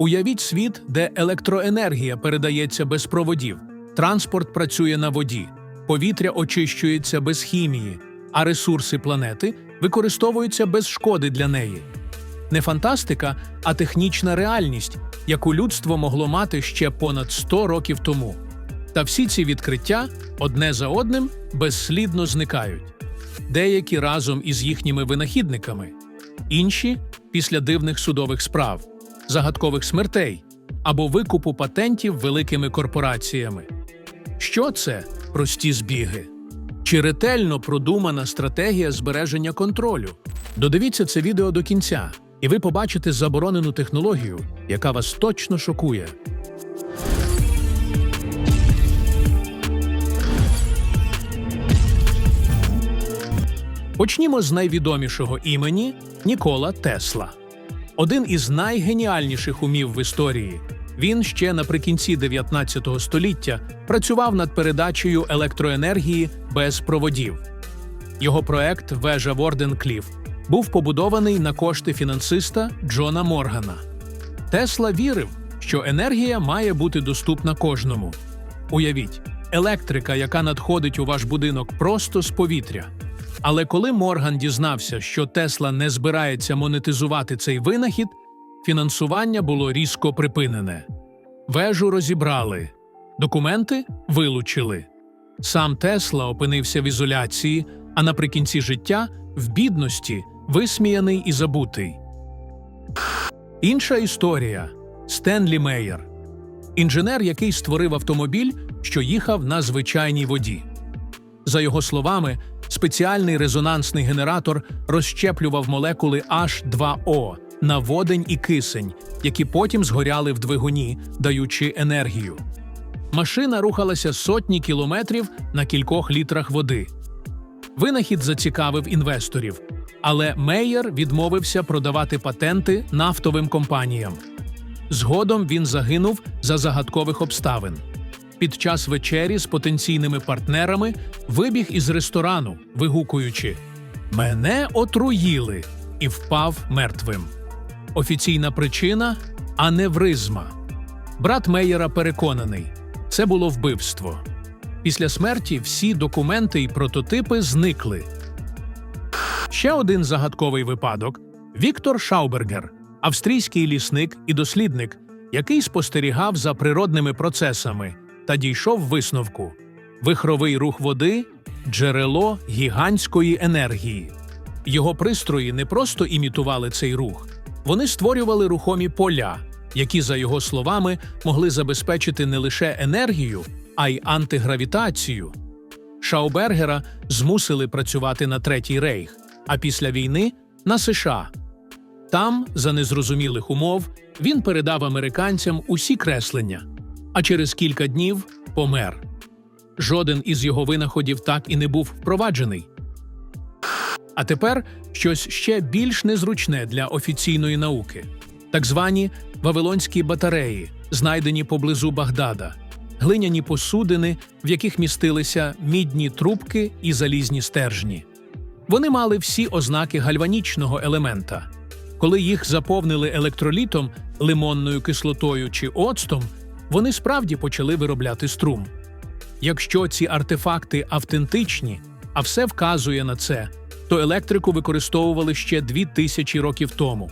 Уявіть світ, де електроенергія передається без проводів, транспорт працює на воді, повітря очищується без хімії, а ресурси планети використовуються без шкоди для неї. Не фантастика, а технічна реальність, яку людство могло мати ще понад 100 років тому. Та всі ці відкриття одне за одним безслідно зникають. Деякі разом із їхніми винахідниками, інші після дивних судових справ, загадкових смертей або викупу патентів великими корпораціями. Що це прості збіги? Чи ретельно продумана стратегія збереження контролю? Додивіться це відео до кінця, і ви побачите заборонену технологію, яка вас точно шокує. Почнімо з найвідомішого імені Нікола Тесла. Один із найгеніальніших умів в історії. Він ще наприкінці 19 століття працював над передачею електроенергії без проводів. Його проект Вежа Ворденкліф був побудований на кошти фінансиста Джона Моргана. Тесла вірив, що енергія має бути доступна кожному. Уявіть, електрика, яка надходить у ваш будинок просто з повітря. Але коли Морган дізнався, що Тесла не збирається монетизувати цей винахід, фінансування було різко припинене. Вежу розібрали, документи вилучили. Сам Тесла опинився в ізоляції, а наприкінці життя в бідності, висміяний і забутий. Інша історія Стенлі Мейер, інженер, який створив автомобіль, що їхав на звичайній воді. За його словами, спеціальний резонансний генератор розщеплював молекули H2O на водень і кисень, які потім згоряли в двигуні, даючи енергію. Машина рухалася сотні кілометрів на кількох літрах води. Винахід зацікавив інвесторів, але Мейєр відмовився продавати патенти нафтовим компаніям. Згодом він загинув за загадкових обставин. Під час вечері з потенційними партнерами вибіг із ресторану, вигукуючи Мене отруїли і впав мертвим. Офіційна причина аневризма. Брат Мейєра переконаний, це було вбивство. Після смерті всі документи і прототипи зникли. Ще один загадковий випадок Віктор Шаубергер, австрійський лісник і дослідник, який спостерігав за природними процесами та дійшов висновку: вихровий рух води джерело гігантської енергії. Його пристрої не просто імітували цей рух, вони створювали рухомі поля, які, за його словами, могли забезпечити не лише енергію, а й антигравітацію. Шаубергера змусили працювати на Третій рейх, а після війни на США. Там, за незрозумілих умов, він передав американцям усі креслення, а через кілька днів помер. Жоден із його винаходів так і не був впроваджений. А тепер щось ще більш незручне для офіційної науки так звані вавилонські батареї, знайдені поблизу Багдада, глиняні посудини, в яких містилися мідні трубки і залізні стержні. Вони мали всі ознаки гальванічного елемента. Коли їх заповнили електролітом, лимонною кислотою чи оцтом, вони справді почали виробляти струм. Якщо ці артефакти автентичні, а все вказує на це, то електрику використовували ще дві тисячі років тому.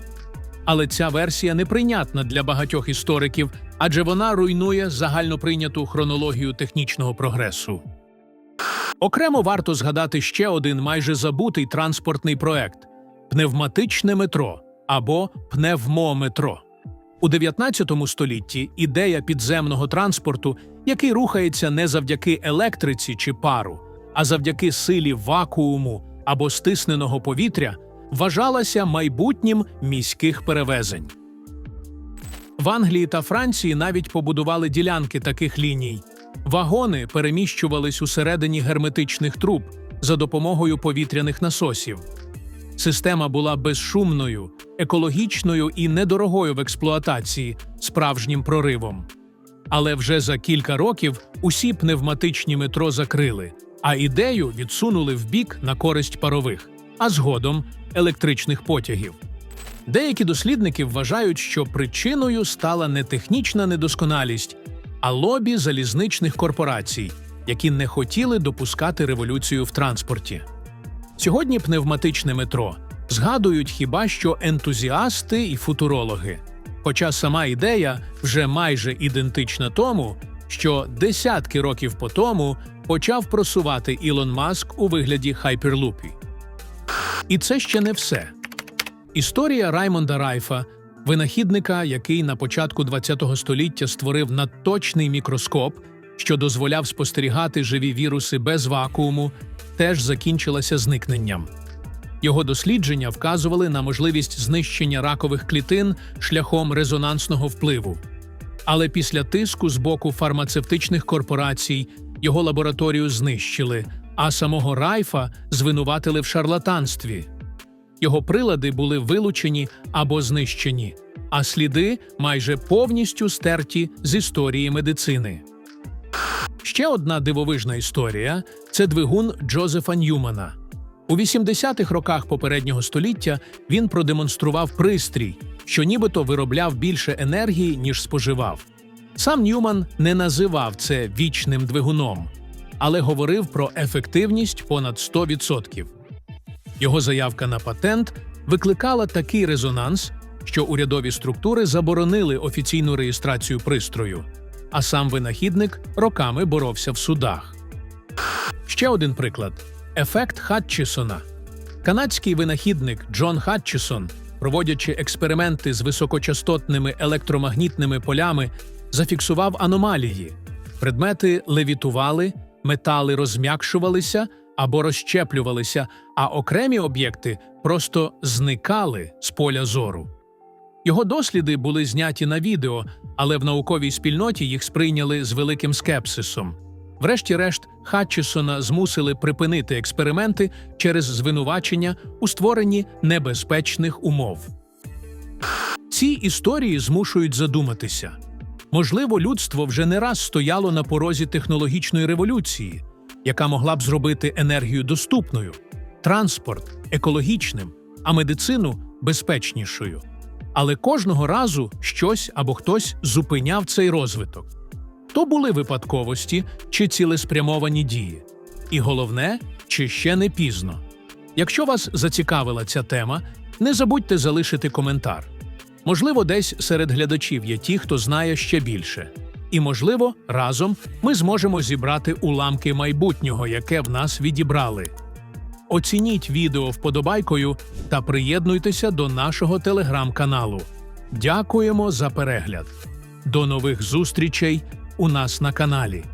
Але ця версія неприйнятна для багатьох істориків, адже вона руйнує загальноприйняту хронологію технічного прогресу. Окремо варто згадати ще один майже забутий транспортний проект пневматичне метро або пневмометро. У 19 столітті ідея підземного транспорту, який рухається не завдяки електриці чи пару, а завдяки силі вакууму або стисненого повітря, вважалася майбутнім міських перевезень. В Англії та Франції навіть побудували ділянки таких ліній. Вагони переміщувались усередині герметичних труб за допомогою повітряних насосів. Система була безшумною, екологічною і недорогою в експлуатації справжнім проривом. Але вже за кілька років усі пневматичні метро закрили, а ідею відсунули вбік на користь парових, а згодом електричних потягів. Деякі дослідники вважають, що причиною стала не технічна недосконалість, а лобі залізничних корпорацій, які не хотіли допускати революцію в транспорті. Сьогодні пневматичне метро згадують хіба що ентузіасти і футурологи. Хоча сама ідея вже майже ідентична тому, що десятки років по тому почав просувати Ілон Маск у вигляді хайперлупі. І це ще не все. Історія Раймонда Райфа, винахідника, який на початку ХХ століття створив надточний мікроскоп, що дозволяв спостерігати живі віруси без вакууму, теж закінчилася зникненням. Його дослідження вказували на можливість знищення ракових клітин шляхом резонансного впливу. Але після тиску з боку фармацевтичних корпорацій його лабораторію знищили, а самого Райфа звинуватили в шарлатанстві. Його прилади були вилучені або знищені, а сліди майже повністю стерті з історії медицини. Ще одна дивовижна історія це двигун Джозефа Ньюмана. У 80-х роках попереднього століття він продемонстрував пристрій, що нібито виробляв більше енергії, ніж споживав. Сам Ньюман не називав це вічним двигуном, але говорив про ефективність понад 100%. Його заявка на патент викликала такий резонанс, що урядові структури заборонили офіційну реєстрацію пристрою, а сам винахідник роками боровся в судах. Ще один приклад ефект Хатчісона. Канадський винахідник Джон Хатчісон, проводячи експерименти з високочастотними електромагнітними полями, зафіксував аномалії. Предмети левітували, метали розм'якшувалися або розщеплювалися, а окремі об'єкти просто зникали з поля зору. Його досліди були зняті на відео, але в науковій спільноті їх сприйняли з великим скепсисом. Врешті-решт, Хатчісона змусили припинити експерименти через звинувачення у створенні небезпечних умов. Ці історії змушують задуматися. Можливо, людство вже не раз стояло на порозі технологічної революції, яка могла б зробити енергію доступною, транспорт екологічним, а медицину безпечнішою. Але кожного разу щось або хтось зупиняв цей розвиток. То були випадковості чи цілеспрямовані дії. І головне, чи ще не пізно. Якщо вас зацікавила ця тема, не забудьте залишити коментар. Можливо, десь серед глядачів є ті, хто знає ще більше. І, можливо, разом ми зможемо зібрати уламки майбутнього, яке в нас відібрали. Оцініть відео вподобайкою та приєднуйтеся до нашого телеграм-каналу. Дякуємо за перегляд. До нових зустрічей у нас на каналі.